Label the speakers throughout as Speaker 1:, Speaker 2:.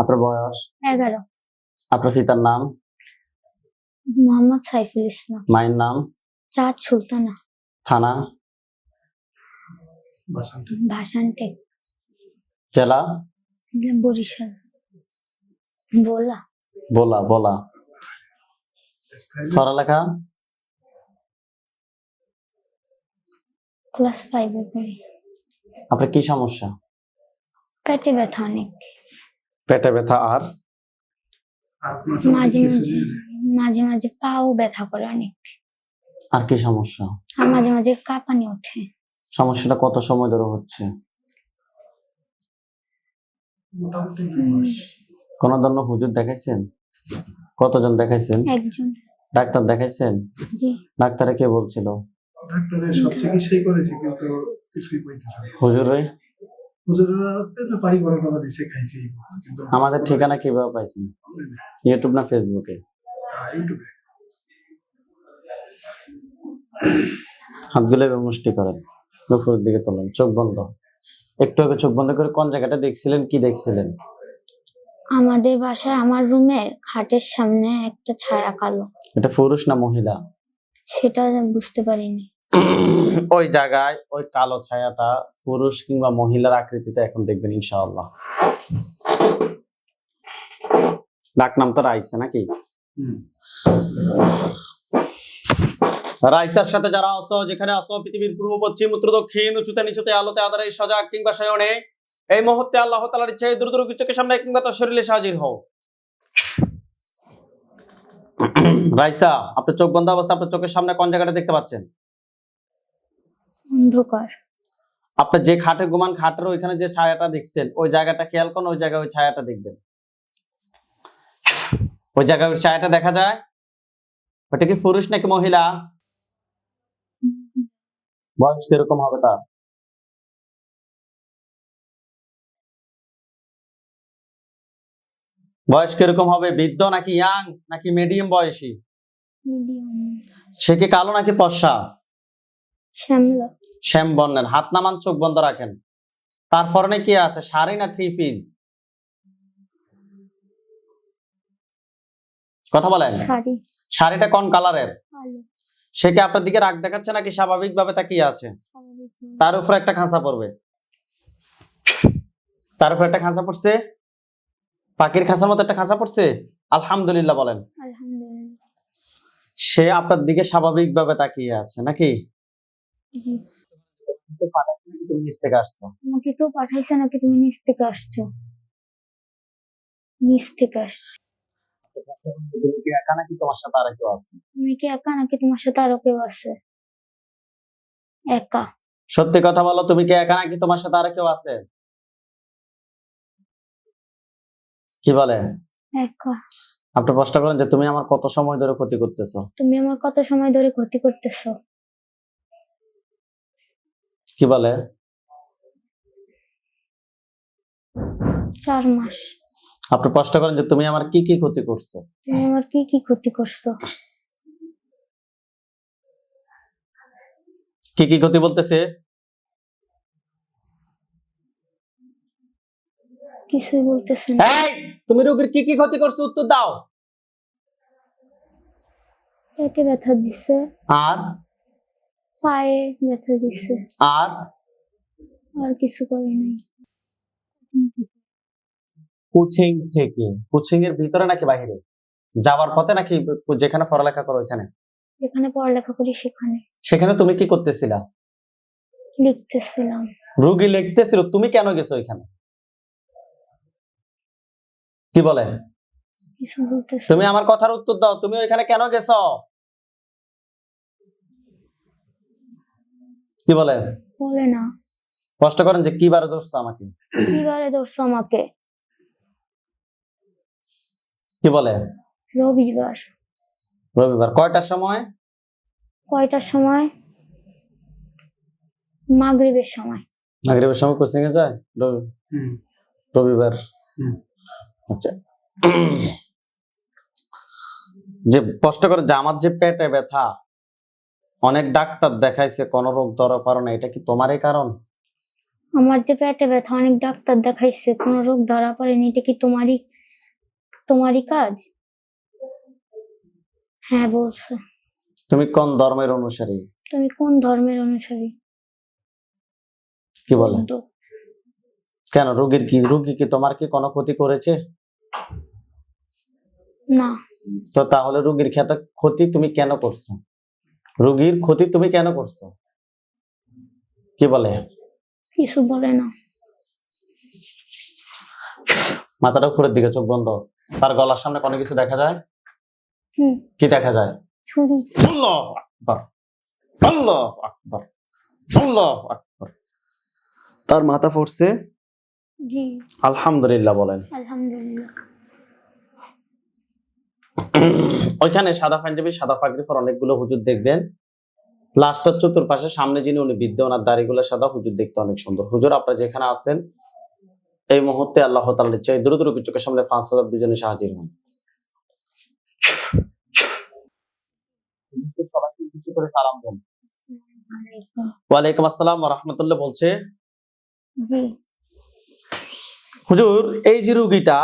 Speaker 1: আপনার বয়স?
Speaker 2: এগারো।
Speaker 1: আপনার পিতার নাম?
Speaker 2: মোহাম্মদ সাইফুল ইসলাম।
Speaker 1: মায়ের নাম?
Speaker 2: চাঁদ সুলতানা।
Speaker 1: থানা? জেলা?
Speaker 2: বরিশাল। বোলা
Speaker 1: বলা বলা পড়ালেখা?
Speaker 2: ক্লাস ফাইভে পড়ি।
Speaker 1: আপনার কি সমস্যা?
Speaker 2: পেটে ব্যথা অনেক।
Speaker 1: পেটে ব্যথা আর?
Speaker 2: মাঝে মাঝে মাঝে মাঝে পাও ব্যথা করে অনেক।
Speaker 1: আর কি সমস্যা?
Speaker 2: আর মাঝে মাঝে কাঁপানি ওঠে।
Speaker 1: সমস্যাটা কত সময় ধরে হচ্ছে? কোন ধরনের হুজুর দেখাইছেন? কতজন দেখাইছেন?
Speaker 2: একজন।
Speaker 1: ডাক্তার দেখাইছেন?
Speaker 2: জি।
Speaker 1: ডাক্তারে কে বলছিল?
Speaker 3: ডাক্তারের সব চিকিৎসাই করেছি কিন্তু কিছুই পাইতেছে না।
Speaker 1: হুজুরে আমাদের ঠিকানা কীভাবে পাইছেন? ইউটিউব না ফেসবুকে হাতগুলো মুষ্টি করেন দুপুরের দিকে তোলেন চোখ বন্ধ। একটু আগে চোখ বন্ধ করে কোন জায়গাটা দেখছিলেন কি দেখছিলেন?
Speaker 2: আমাদের বাসায় আমার রুমের খাটের সামনে একটা ছায়া কালো।
Speaker 1: এটা পুরুষ না মহিলা?
Speaker 2: সেটা বুঝতে পারিনি।
Speaker 1: ওই জায়গায় ওই কালো ছায়াটা পুরুষ কিংবা মহিলার আকৃতিতে এখন দেখবেন ইনশাআল্লাহ। ডাক নাম তো রাইসা নাকি। রাইসার সাথে যারা আসো যেখানে আসো পৃথিবীর পূর্ব পশ্চিম উত্তর দক্ষিণ উঁচুতে নিচুতে আলোতে আদারে সজাগ কিংবা শয়নে এই মুহূর্তে আল্লাহ তালার ইচ্ছে দ্রুত চোখের সামনে কিংবা তার শরীরে হাজির হও। রাইসা আপনার চোখ বন্ধ অবস্থা আপনার চোখের সামনে কোন জায়গাটা দেখতে পাচ্ছেন?
Speaker 2: অন্ধকার।
Speaker 1: আপনার যে খাটে ঘুমান খাটের ওইখানে যে ছায়াটা দেখছেন ওই জায়গাটা খেয়াল করুন ওই জায়গায় ওই ছায়াটা দেখবেন। ওই জায়গায় ওই ছায়াটা দেখা যায়? ওটা কি পুরুষ নাকি মহিলা? বয়স কীরকম হবে তার? বয়স কীরকম হবে? বৃদ্ধ নাকি ইয়াং নাকি মিডিয়াম বয়সী? সে কি কালো নাকি পশা শ্যাম বর্ণের। হাত নামান চোখ বন্ধ রাখেন। তারপরে কি আছে? শাড়ি না থ্রি পিস? কথা বলেন। শাড়িটা কোন কালারের? সে কি আপনার দিকে রাগ দেখাচ্ছে নাকি স্বাভাবিক ভাবে তাকিয়ে আছে? তার উপর একটা খাঁচা পড়বে। তার উপর একটা খাঁচা পড়ছে? পাখির খাঁচার মতো একটা খাঁচা পড়ছে? আলহামদুলিল্লাহ বলেন। সে আপনার দিকে স্বাভাবিক ভাবে তাকিয়ে আছে নাকি?
Speaker 2: জি।
Speaker 1: তুমি নিচ থেকে আসছো
Speaker 2: আমাকে কেউ পাঠাইছে নাকি তুমি নিচ থেকে আসছো? নিচ থেকে আসছো।
Speaker 1: তুমি কি একা নাকি তোমার সাথে আর কেউ আছে?
Speaker 2: তুমি কি একা। নাকি তোমার সাথে আরও কেউ আছে একা
Speaker 1: সত্যি কথা বলো তুমি কি একা নাকি তোমার সাথে আরও কেউ আছে? কি বলে?
Speaker 2: একা।
Speaker 1: আপনি প্রশ্ন করেন যে তুমি আমার কত সময় ধরে ক্ষতি করতেছো?
Speaker 2: তুমি আমার কত সময় ধরে ক্ষতি করতেছো?
Speaker 1: কি বলে?
Speaker 2: চার মাস।
Speaker 1: আপনি প্রশ্ন করেন যে তুমি আমার কি কি ক্ষতি করছ?
Speaker 2: তুমি আমার কি কি ক্ষতি করছ?
Speaker 1: কি কি ক্ষতি বলতেছে?
Speaker 2: কিছুই বলতেছে না।
Speaker 1: এই তুমি রোগীর কি কি ক্ষতি করছ উত্তর দাও।
Speaker 2: পেটে ব্যথা দিছে।
Speaker 1: আর?
Speaker 2: পায়ে ব্যথা
Speaker 1: আর?
Speaker 2: আর কিছু করে নাই।
Speaker 1: কোচিং থেকে। কোচিং এর ভিতরে নাকি বাইরে যাওয়ার পথে নাকি যেখানে পড়ালেখা করো ওইখানে?
Speaker 2: যেখানে পড়ালেখা করি সেখানে।
Speaker 1: সেখানে তুমি কি করতেছিলা?
Speaker 2: লিখতেছিলাম।
Speaker 1: রুগী লিখতেছিল তুমি কেন গেছো ওইখানে? কি বলে? তুমি আমার কথার উত্তর দাও তুমি ওইখানে কেন গেছো? কি বলে?
Speaker 2: বলে না।
Speaker 1: কষ্ট করেন যে কি বারে দোষছো আমাকে।
Speaker 2: কিবারে ধরছো আমাকে?
Speaker 1: কি বলে?
Speaker 2: রবিবার।
Speaker 1: রবিবার। কয়টার সময়?
Speaker 2: কয়টার সময়? মাগরিবের সময়।
Speaker 1: মাগরিবের সময় কোচিং এ যায়? রবিবার।
Speaker 3: হুম।
Speaker 1: যে কষ্ট করে যে আমার যে পেটে ব্যথা অনেক ডাক্তার দেখাইছে কোন রোগ ধরা পারো না এটা কি তোমারই কারণ?
Speaker 2: আমার যে পেটে ব্যথা অনেক ডাক্তার দেখাইছে কোন রোগ ধরা পড়েনি এটা কি তোমারই তোমারই কাজ? হ্যাঁ বলছে।
Speaker 1: তুমি কোন ধর্মের অনুসারী?
Speaker 2: তুমি কোন ধর্মের অনুসারী?
Speaker 1: কি বলে?
Speaker 2: বৌদ্ধ।
Speaker 1: কেন রোগীর কি রোগী কি তোমার কি কোনো ক্ষতি করেছে?
Speaker 2: না।
Speaker 1: তো তাহলে রোগীর ক্ষেত্রে ক্ষতি তুমি কেন করছ? রোগীর ক্ষতি তুমি কেন করছ? কি বলে?
Speaker 2: কিছু বলে না।
Speaker 1: মাথাটা উপরের দিকে চোখ বন্ধ। তার গলার সামনে কোনো কিছু দেখা যায়? কি দেখা যায়? আল্লাহ আকবার। আল্লাহ আকবার। আল্লাহ আকবার। তার মাথা পড়ছে
Speaker 2: জি।
Speaker 1: আলহামদুলিল্লাহ বলেন।
Speaker 2: আলহামদুলিল্লাহ।
Speaker 1: ওইখানে সাদা পাঞ্জাবি সাদা পাগড়ি পর অনেকগুলো হুজুর দেখবেন। লাস্টের চতুর্পাশে সামনে যিনি উনি বিদ্যা ওনার দাড়িগুলো সাদা হুজুর দেখতে অনেক সুন্দর। হুজুর আপনারা যেখানে আছেন এই মুহূর্তে আল্লাহ তাআলার ইচ্ছায় দ্রুত দ্রুত চোখের সামনে পাঁচ হাজার দুজনে সাহায্য হন। সবাইকে কিছু করে সালাম দেন। ওয়ালাইকুম আসসালাম রহমতুল্লাহ বলছে। হুজুর এই যে রুগীটা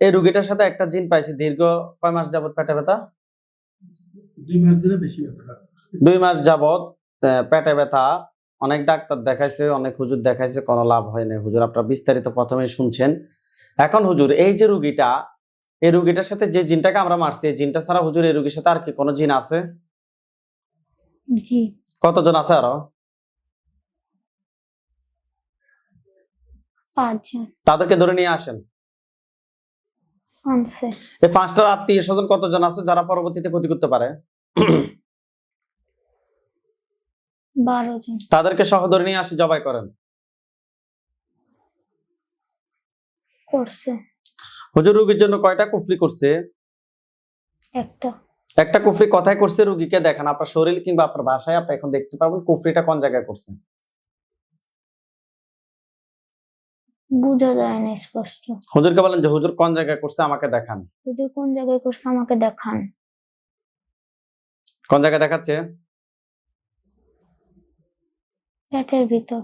Speaker 1: এই রুগীটার সাথে একটা জিন পাইছি দীর্ঘ কয় মাস যাবত পেটে ব্যথা?
Speaker 3: দুই মাস ধরে বেশি ব্যথা। থাকে
Speaker 1: দুই মাস যাবত পেটে ব্যথা। অনেক ডাক্তার দেখাইছে অনেক হুজুর দেখাইছে কোনো লাভ হয় না হুজুর আপনারা বিস্তারিত প্রথমে শুনছেন। এখন হুজুর এই যে রুগীটা এই রুগীটার সাথে যে জিনটাকে আমরা মারছি এই জিনটা ছাড়া হুজুর এই রুগীর সাথে আর কি কোনো জিন আছে?
Speaker 2: জি।
Speaker 1: কতজন আছে আরও?
Speaker 2: পাঁচজন।
Speaker 1: তাদেরকে ধরে নিয়ে আসেন।
Speaker 2: আনছে।
Speaker 1: এই পাঁচটার আত্মীয় স্বজন কতজন আছে যারা পরবর্তীতে ক্ষতি করতে পারে?
Speaker 2: বারো জন।
Speaker 1: তাদেরকে সহ ধরে নিয়ে আসি জবাই করেন।
Speaker 2: করছে।
Speaker 1: হুজুর রুগীর জন্য কয়টা কুফরি করছে?
Speaker 2: একটা।
Speaker 1: একটা কুফরি কথায় করছে রুগীকে দেখান আপনার শরীর কিংবা আপনার ভাষায় আপনি এখন দেখতে পাবেন কুফরিটা কোন জায়গায় করছে?
Speaker 2: বোঝা যায় না স্পষ্ট।
Speaker 1: হুজুরকে বলেন যে হুজুর কোন জায়গায় করছে আমাকে দেখান।
Speaker 2: হুজুর কোন জায়গায় করছে আমাকে দেখান।
Speaker 1: কোন জায়গায় দেখাচ্ছে?
Speaker 2: পেটের ভিতর।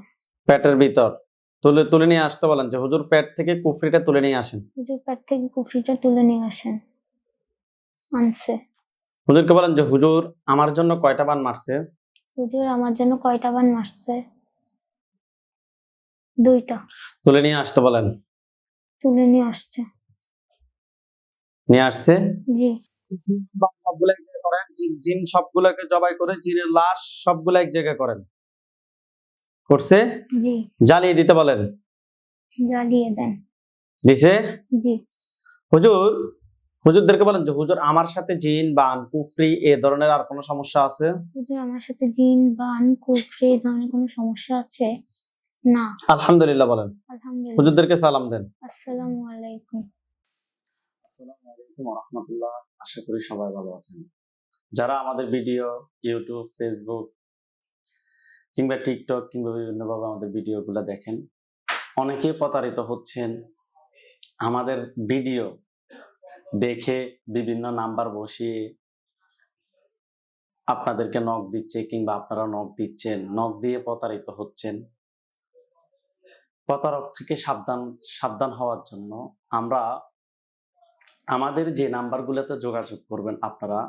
Speaker 1: পেটের ভিতর। তুলে তুলে নিয়ে আসতে বলেন যে হুজুর পেট থেকে কুফরিটা তুলে নিয়ে আসেন।
Speaker 2: হুজুর পেট থেকে কুফরিটা তুলে নিয়ে আসেন। আনছে।
Speaker 1: হুজুরকে বলেন যে হুজুর আমার জন্য কয়টা বান মারছে?
Speaker 2: হুজুর আমার জন্য কয়টা বান মারছে? দুইটা।
Speaker 1: তুলে নিয়ে আসতে বলেন।
Speaker 2: তুলে নিয়ে আসছে।
Speaker 1: নিয়ে আসছে?
Speaker 2: জি।
Speaker 1: সবগুলো এক জায়গায় করেন জিন- জিন সবগুলোকে জবাই করে জিনের লাশ সবগুলো এক জায়গায় করেন। করছে?
Speaker 2: জি।
Speaker 1: জ্বালিয়ে দিতে বলেন।
Speaker 2: জ্বালিয়ে দেন।
Speaker 1: দিছে?
Speaker 2: জি।
Speaker 1: হুজুর হুজুরদেরকে বলেন যে হুজুর আমার সাথে জিন বান কুফরি এ ধরনের আর কোনো সমস্যা আছে?
Speaker 2: হুজুর আমার সাথে জিন বান কুফরি এই ধরনের কোনো সমস্যা আছে? না।
Speaker 1: আলহামদুলিল্লাহ বলেন।
Speaker 2: আলহামদুলিল্লাহ।
Speaker 1: হুজুরদেরকে সালাম দেন।
Speaker 2: আসসালামু আলাইকুম।
Speaker 1: আসসালামু আলাইকুম ওয়া রাহমাতুল্লাহ। আশা করি সবাই ভালো আছেন। যারা আমাদের ভিডিও ইউটিউব ফেসবুক কিংবা টিকটক কিংবা বিভিন্নভাবে আমাদের ভিডিওগুলো দেখেন অনেকেই প্রতারিত হচ্ছেন আমাদের ভিডিও দেখে বিভিন্ন নাম্বার বসিয়ে আপনাদেরকে নখ দিচ্ছে কিংবা আপনারা নখ দিচ্ছেন নখ দিয়ে প্রতারিত হচ্ছেন। প্রতারক থেকে সাবধান সাবধান হওয়ার জন্য আমরা আমাদের যে নাম্বারগুলোতে যোগাযোগ করবেন আপনারা,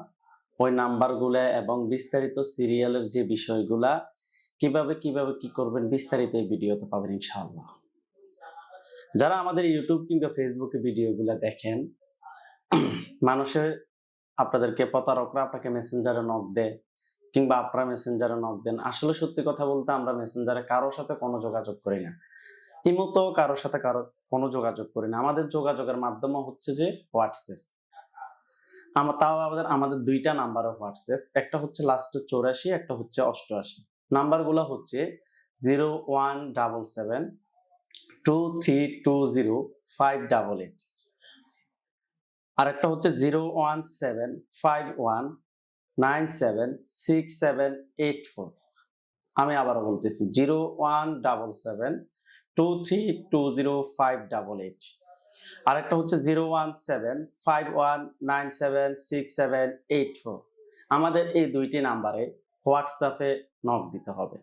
Speaker 1: ওই নাম্বারগুলো এবং বিস্তারিত সিরিয়ালের যে বিষয়গুলা, কীভাবে কীভাবে, কি করবেন বিস্তারিত এই ভিডিওতে পাবেন ইনশাআল্লাহ। যারা আমাদের ইউটিউব কিংবা ফেসবুকে ভিডিওগুলো দেখেন, মানুষের, আপনাদেরকে প্রতারকরা আপনাকে মেসেঞ্জারে নক দেয় কিংবা আপনারা মেসেঞ্জারে নক দেন। আসলে সত্যি কথা বলতে আমরা মেসেঞ্জারে কারোর সাথে কোনো যোগাযোগ করি না। ইমতো কারোর সাথে কারও কোনো যোগাযোগ করি না। আমাদের যোগাযোগের মাধ্যম হচ্ছে যে হোয়াটসঅ্যাপ আমার তাও আমাদের আমাদের দুইটা নাম্বার হোয়াটসঅ্যাপ একটা হচ্ছে লাস্টে চৌরাশি, একটা হচ্ছে অষ্টআশি। নাম্বারগুলো হচ্ছে zero one double seven two three two zero five double eight আর একটা হচ্ছে zero one seven five one nine seven six seven eight four আমি আবারও বলতেছি zero one double seven two three two zero five double eight আরেকটা হচ্ছে zero one seven five one nine seven six seven eight four আমাদের এই দুইটি নাম্বারে হোয়াটসঅ্যাপে নক দিতে হবে।